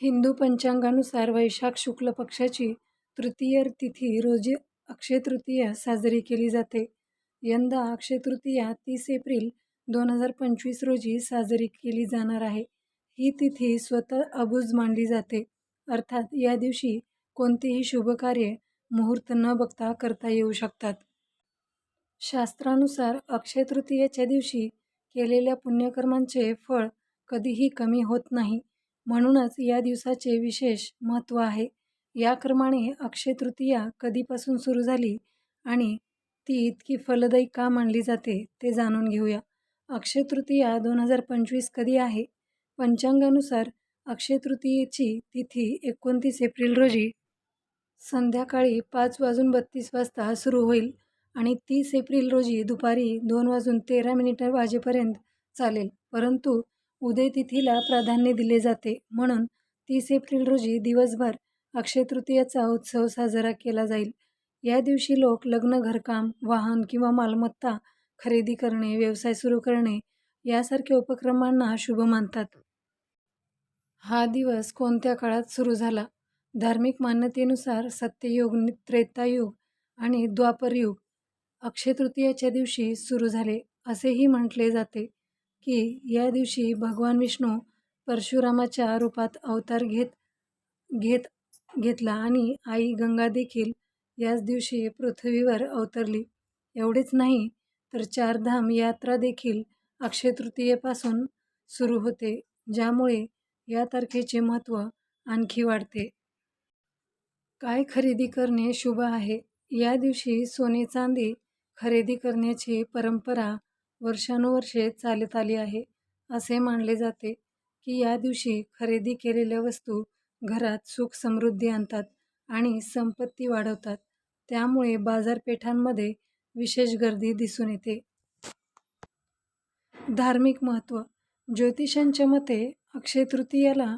हिंदू पंचांगानुसार वैशाख शुक्ल पक्षाची तृतीय तिथी रोजी अक्षय तृतीया साजरी केली जाते. यंदा अक्षय तृतीया तीस एप्रिल दोन हजार पंचवीस रोजी साजरी केली जाणार आहे. ही तिथी स्वतः अबुज मानली जाते. अर्थात या दिवशी कोणतीही शुभकार्य मुहूर्त न बघता करता येऊ शकतात. शास्त्रानुसार अक्षय तृतीयेच्या दिवशी केलेल्या पुण्यकर्मांचे फळ कधीही कमी होत नाही. म्हणूनच या दिवसाचे विशेष महत्त्व आहे. याक्रमाने अक्षय तृतीया कधीपासून सुरू झाली आणि ती इतकी फलदायी का मानली जाते ते जाणून घेऊया. अक्षय तृतीया दोन हजार पंचवीस कधी आहे? पंचांगानुसार अक्षय तृतीयेची तिथी एकोणतीस एप्रिल रोजी संध्याकाळी पाच वाजून बत्तीस वाजता सुरू होईल आणि तीस एप्रिल रोजी दुपारी दोन वाजून तेरा मिनिटं वाजेपर्यंत चालेल. परंतु उदय तिथीला प्राधान्य दिले जाते. म्हणून तीस एप्रिल रोजी दिवसभर अक्षयतृतीयाचा उत्सव साजरा केला जाईल. या दिवशी लोक लग्न, घरकाम, वाहन किंवा मालमत्ता खरेदी करणे, व्यवसाय सुरू करणे यासारख्या उपक्रमांना शुभ मानतात. हा दिवस कोणत्या काळात सुरू झाला? धार्मिक मान्यतेनुसार सत्ययुग, त्रेतायुग आणि द्वापरयुग अक्षय तृतीयेच्या दिवशी सुरू झाले. असेही म्हटले जाते की या दिवशी भगवान विष्णू परशुरामाच्या रूपात अवतार घेत घेत घेतला आणि आई गंगा देखील याच दिवशी पृथ्वीवर अवतरली. एवढेच नाही तर चारधाम यात्रा देखील अक्षय तृतीयेपासून सुरू होते, ज्यामुळे या तारखेचे महत्त्व आणखी वाढते. काय खरेदी करणे शुभ आहे? या दिवशी सोने-चांदी खरेदी करण्याची परंपरा वर्षानुवर्षे चालत आली आहे. असे मानले जाते की या दिवशी खरेदी केलेल्या वस्तू घरात सुख-समृद्धी आणतात आणि संपत्ती वाढवतात. त्यामुळे बाजारपेठांमध्ये विशेष गर्दी दिसून येते. धार्मिक महत्त्व ज्योतिषांच्या मते अक्षय तृतीयाला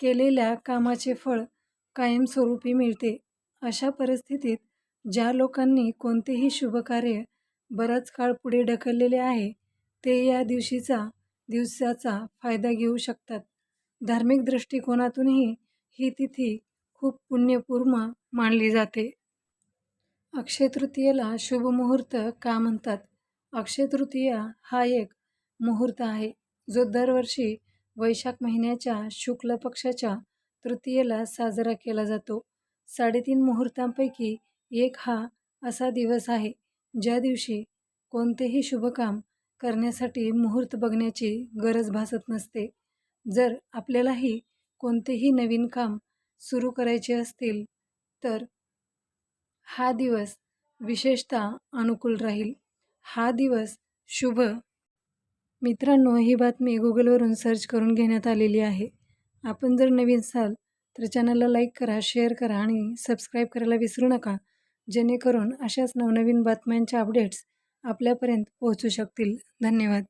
केलेल्या कामाचे फळ कायमस्वरूपी मिळते. अशा परिस्थितीत ज्या लोकांनी कोणतेही शुभकार्य बराच काळ पुढे ढकललेले आहे, ते या दिवशीचा दिवसाचा फायदा घेऊ शकतात. धार्मिक दृष्टिकोनातूनही ही तिथी खूप पुण्यपूर्ण मानली जाते. अक्षय तृतीयेला शुभ मुहूर्त का म्हणतात? अक्षय तृतीया हा एक मुहूर्त आहे, जो दरवर्षी वैशाख महिन्याच्या शुक्ल पक्षाच्या तृतीयेला साजरा केला जातो. साडेतीन मुहूर्तांपैकी एक हा असा दिवस आहे, ज्या दिवशी कोणतेही शुभकाम करण्यासाठी मुहूर्त बघण्याची गरज भासत नसते. जर आपल्यालाही कोणतेही नवीन काम सुरू करायचे असतील, तर हा दिवस विशेषतः अनुकूल राहील. हा दिवस शुभ मित्रांनो, ही बातमी गुगलवरून सर्च करून घेण्यात आलेली आहे. आपण जर नवीन असाल तर चॅनलला लाईक करा, शेअर करा आणि सबस्क्राईब करायला विसरू नका, जेणेकरून अशाच नवनवीन बातम्यांच्या अपडेट्स आपल्यापर्यंत पोहोचू शकतील. धन्यवाद.